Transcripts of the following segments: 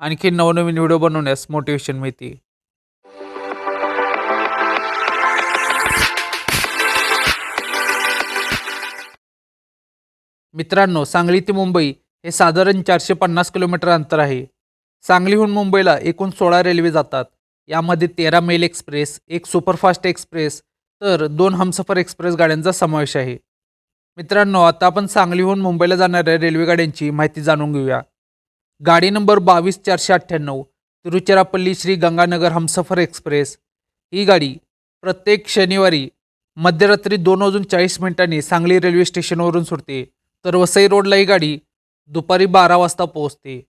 आणखी नवनवीन व्हिडिओ बनवण्यास मोटिवेशन मिळते. मित्रांनो सांगली ते मुंबई हे साधारण चारशे पन्नास किलोमीटर अंतर आहे. सांगलीहून मुंबईला एकूण सोळा रेल्वे जातात. यामध्ये तेरा मेल एक्सप्रेस एक सुपरफास्ट एक्सप्रेस तर दोन हमसफर एक्सप्रेस गाड्यांचा समावेश आहे. मित्रांनो आता आपण सांगलीहून मुंबईला जाणाऱ्या रेल्वे गाड्यांची माहिती जाणून घेऊया. गाडी नंबर बावीस चारशे अठ्ठ्याण्णव तिरुचिरापल्ली श्री गंगानगर हमसफर एक्सप्रेस. ही गाडी प्रत्येक शनिवारी मध्यरात्री दोन वाजून चाळीस मिनिटांनी सांगली रेल्वे स्टेशनवरून सुटते. तर वसई रोडला ही गाडी दुपारी बारा वाजता पोहोचते.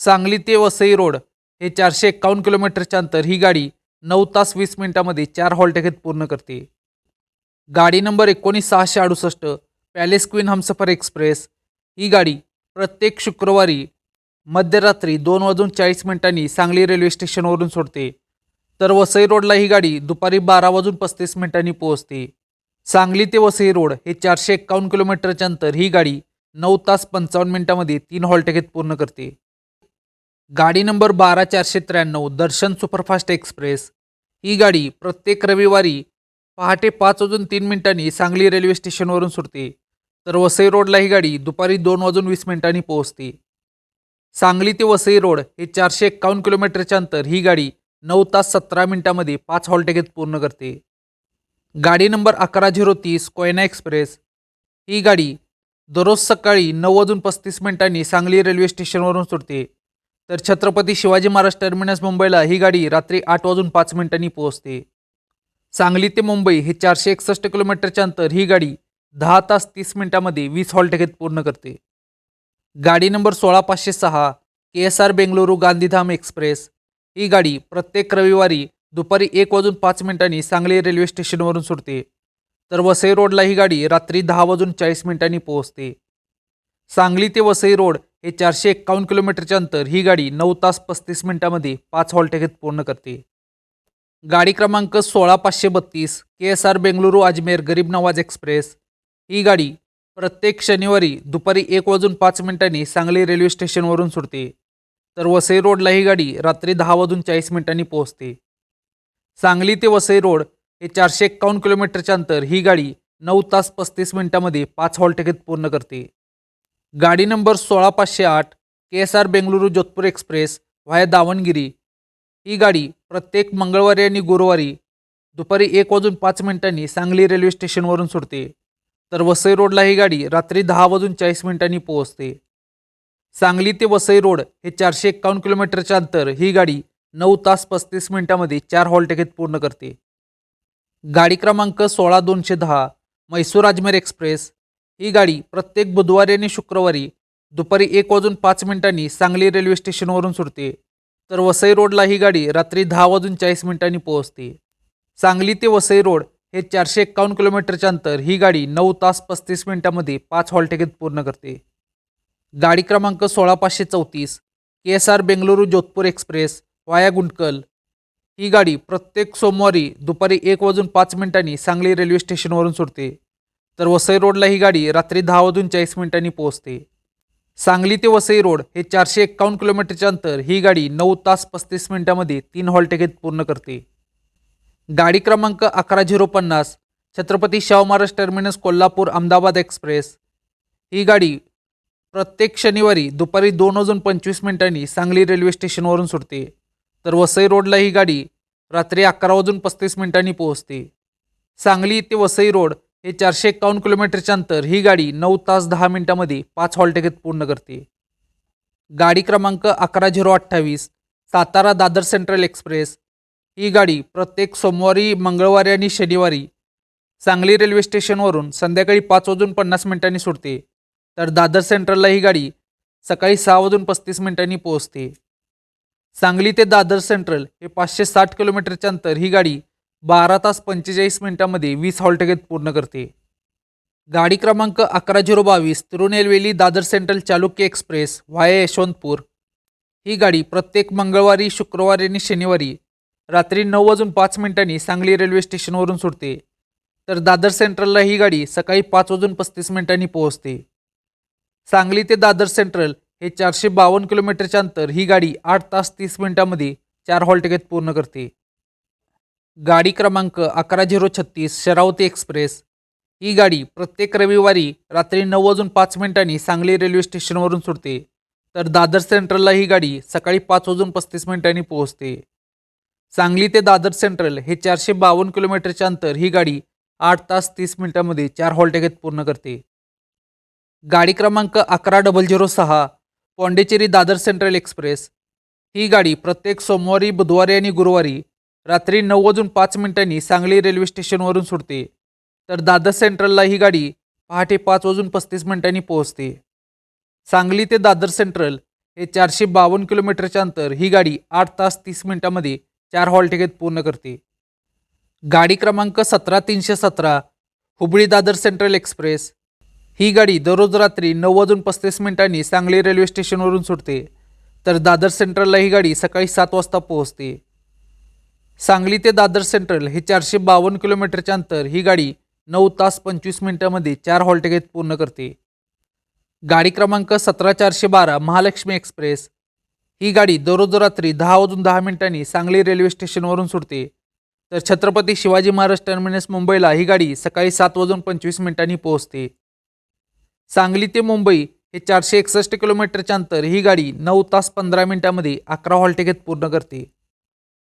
सांगली ते वसई रोड हे चारशे एक्कावन्न किलोमीटरच्या अंतर ही गाडी नऊ तास वीस मिनिटामध्ये चार हॉलटेकेत पूर्ण करते. गाडी नंबर एकोणीस सहाशे अडुसष्ट पॅलेस क्वीन हमसफर एक्सप्रेस. ही गाडी प्रत्येक शुक्रवारी मध्यरात्री दोन वाजून चाळीस मिनिटांनी सांगली रेल्वे स्टेशनवरून सोडते. तर वसई रोडला ही गाडी दुपारी बारा वाजून पस्तीस मिनिटांनी पोहोचते. सांगली ते वसई रोड हे चारशे एक्कावन्न किलोमीटरच्या अंतर ही गाडी नऊ तास पंचावन्न मिनिटांमध्ये तीन हॉलटेकेत पूर्ण करते. गाडी नंबर बारा चारशे त्र्याण्णव दर्शन सुपरफास्ट एक्सप्रेस. ही गाडी प्रत्येक रविवारी पहाटे पाच वाजून तीन मिनिटांनी सांगली रेल्वे स्टेशनवरून सुटते. तर वसई रोडला ही गाडी दुपारी दोन वाजून वीस मिनिटांनी पोहोचते. सांगली ते वसई रोड हे चारशे एक्कावन्न किलोमीटरचे अंतर ही गाडी नऊ तास सतरा मिनिटांमध्ये पाच हॉलटेकेत पूर्ण करते. गाडी नंबर अकरा झिरो तीस कोयना एक्सप्रेस. ही गाडी दररोज सकाळी नऊ वाजून पस्तीस मिनिटांनी सांगली रेल्वे स्टेशनवरून सुटते. तर छत्रपती शिवाजी महाराज टर्मिनस मुंबईला ही गाडी रात्री आठ वाजून पाच मिनिटांनी पोहोचते. सांगली ते मुंबई हे चारशे एकसष्ट किलोमीटरचे अंतर ही गाडी दहा तास तीस मिनिटांमध्ये वीस हॉलटेकेत पूर्ण करते. गाडी नंबर सोळा पाचशे सहा K S R Bengaluru Gandhidham express. ही गाडी प्रत्येक रविवारी दुपारी एक वाजून पाच मिनिटांनी सांगली रेल्वे स्टेशनवरून सुटते. तर वसई रोडला ही गाडी रात्री दहा वाजून चाळीस मिनिटांनी पोहोचते. सांगली ते वसई रोड हे चारशे एक्कावन्न किलोमीटरच्या अंतर ही गाडी नऊ तास पस्तीस मिनिटांमध्ये पाच हॉल्ट घेत पूर्ण करते. गाडी क्रमांक सोळा पाचशे बत्तीस K S R Bengaluru Ajmer Garib Nawaz express. ही गाडी प्रत्येक शनिवारी दुपारी एक वाजून पाच मिनिटांनी सांगली रेल्वे स्टेशनवरून सुटते. तर वसई रोडला ही गाडी रात्री दहा वाजून चाळीस मिनिटांनी पोहोचते. सांगली ते वसई रोड हे चारशे एक्कावन्न किलोमीटरच्या अंतर ही गाडी नऊ तास पस्तीस मिनिटांमध्ये पाच हॉल्ट पूर्ण करते. गाडी नंबर सोळा पाचशे आठ K S R Bengaluru Jodhpur express via Davanagere. ही गाडी प्रत्येक मंगळवारी आणि गुरुवारी दुपारी एक वाजून पाच मिनिटांनी सांगली रेल्वे स्टेशनवरून सुटते. तर वसई रोडला ही गाडी रात्री दहा वाजून चाळीस मिनिटांनी पोहोचते. सांगली ते वसई रोड हे चारशे एक्कावन्न किलोमीटरच्या अंतर ही गाडी नऊ तास पस्तीस मिनिटांमध्ये चार हॉल घेत पूर्ण करते. गाडी क्रमांक सोळा दोनशे दहा मैसूर अजमेर एक्सप्रेस. ही गाडी प्रत्येक बुधवारी आणि शुक्रवारी दुपारी एक वाजून पाच मिनिटांनी सांगली रेल्वे स्टेशनवरून सुटते. तर वसई रोडला ही गाडी रात्री दहा वाजून चाळीस मिनिटांनी पोहोचते. सांगली ते वसई रोड हे चारशे एक्कावन्न किलोमीटरच्या अंतर ही गाडी नऊ तास पस्तीस मिनिटांमध्ये पाच हॉलटेकेत पूर्ण करते. गाडी क्रमांक सोळा पाचशे चौतीस K S R Bengaluru Jodhpur express via Guntakal. ही गाडी प्रत्येक सोमवारी दुपारी एक वाजून पाच मिनिटांनी सांगली रेल्वे स्टेशनवरून सुटते. तर वसई रोडला ही गाडी रात्री दहा वाजून चाळीस मिनिटांनी पोहोचते. सांगली ते वसई रोड हे चारशे एक्कावन्न किलोमीटरच्या अंतर ही गाडी नऊ तास पस्तीस मिनिटांमध्ये तीन हॉलटेकेत पूर्ण करते. गाडी क्रमांक अकरा झिरो पन्नास छत्रपती शाहू महाराज टर्मिनस कोल्हापूर अहमदाबाद एक्सप्रेस. ही गाडी प्रत्येक शनिवारी दुपारी दोन वाजून पंचवीस मिनिटांनी सांगली रेल्वे स्टेशनवरून सुटते. तर वसई रोडला ही गाडी रात्री अकरा वाजून पस्तीस मिनिटांनी पोहोचते. सांगली ते वसई रोड हे चारशे एक्कावन्न किलोमीटरचे अंतर ही गाडी नऊ तास दहा मिनिटांमध्ये पाच हॉलटेकेत पूर्ण करते. गाडी क्रमांक अकरा झिरो अठ्ठावीस सातारा दादर सेंट्रल एक्सप्रेस. ही गाडी प्रत्येक सोमवारी मंगळवारी आणि शनिवारी सांगली रेल्वे स्टेशनवरून संध्याकाळी पाच वाजून पन्नास मिनिटांनी सुटते. तर दादर सेंट्रलला ही गाडी सकाळी सहा वाजून पस्तीस मिनिटांनी पोहोचते. सांगली ते दादर सेंट्रल हे पाचशे साठ किलोमीटरच्या अंतर ही गाडी बारा तास पंचेचाळीस मिनिटांमध्ये वीस हॉल्ट पूर्ण करते. गाडी क्रमांक अकरा झिरो बावीस Tirunelveli Dadar central Chalukya express via Yesvantpur. ही गाडी प्रत्येक मंगळवारी शुक्रवारी आणि शनिवारी रात्री नऊ वाजून पाच मिनिटांनी सांगली रेल्वे स्टेशनवरून सुटते. तर दादर सेंट्रलला ही गाडी सकाळी पाच वाजून पस्तीस मिनिटांनी पोहोचते. सांगली ते दादर सेंट्रल हे चारशे बावन्न किलोमीटरच्या अंतर ही गाडी आठ तास तीस मिनिटांमध्ये चार हॉल टिकेत पूर्ण करते. गाडी क्रमांक अकरा झिरो छत्तीस शरावती एक्सप्रेस. ही गाडी प्रत्येक रविवारी रात्री नऊ वाजून पाच मिनिटांनी सांगली रेल्वे स्टेशनवरून सुटते. तर दादर सेंट्रलला ही गाडी सकाळी पाच वाजून पस्तीस मिनिटांनी पोहोचते. सांगली ते दादर सेंट्रल हे चारशे बावन्न किलोमीटरचे अंतर ही गाडी आठ तास तीस मिनिटांमध्ये चार हॉलटेगेत पूर्ण करते. गाडी क्रमांक अकरा डबल झिरो सहा पॉंडेचेरी दादर सेंट्रल एक्सप्रेस. ही गाडी प्रत्येक सोमवारी बुधवारी आणि गुरुवारी रात्री नऊ वाजून पाच मिनिटांनी सांगली रेल्वे स्टेशनवरून सुटते. तर दादर सेंट्रलला ही गाडी पहाटे पाच वाजून पस्तीस मिनिटांनी पोहोचते. सांगली ते दादर सेंट्रल हे चारशे बावन्न किलोमीटरचे अंतर ही गाडी आठ तास तीस मिनिटांमध्ये चार हॉल्ट पूर्ण करते. गाडी क्रमांक सतरा तीनशे सतरा हुबळी दादर सेंट्रल एक्सप्रेस. ही गाडी दररोज रात्री नऊ वाजून पस्तीस मिनिटांनी सांगली रेल्वे स्टेशनवरून सुटते. तर दादर सेंट्रलला ही गाडी सकाळी सात वाजता पोहोचते. सांगली ते दादर सेंट्रल हे चारशे बावन्न किलोमीटरचे अंतर. ही गाडी नऊ तास पंचवीस मिनिटांमध्ये चार हॉल घेत पूर्ण करते. गाडी क्रमांक सतरा चारशे बारा महालक्ष्मी एक्सप्रेस. ही गाडी दररोज रात्री दहा वाजून दहा मिनिटांनी सांगली रेल्वे स्टेशनवरून सुटते. तर छत्रपती शिवाजी महाराज टर्मिनस मुंबईला ही गाडी सकाळी सात वाजून पंचवीस मिनिटांनी पोहोचते. सांगली ते मुंबई हे चारशे एकसष्ट किलोमीटरच्या अंतर ही गाडी नऊ तास पंधरा मिनिटांमध्ये अकरा हॉलटिकेत पूर्ण करते.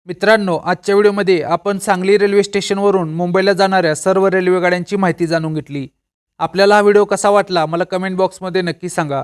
मित्रांनो आजच्या व्हिडिओमध्ये आपण सांगली रेल्वे स्टेशनवरून मुंबईला जाणाऱ्या सर्व रेल्वे गाड्यांची माहिती जाणून घेतली. आपल्याला हा व्हिडिओ कसा वाटला मला कमेंट बॉक्समध्ये नक्की सांगा.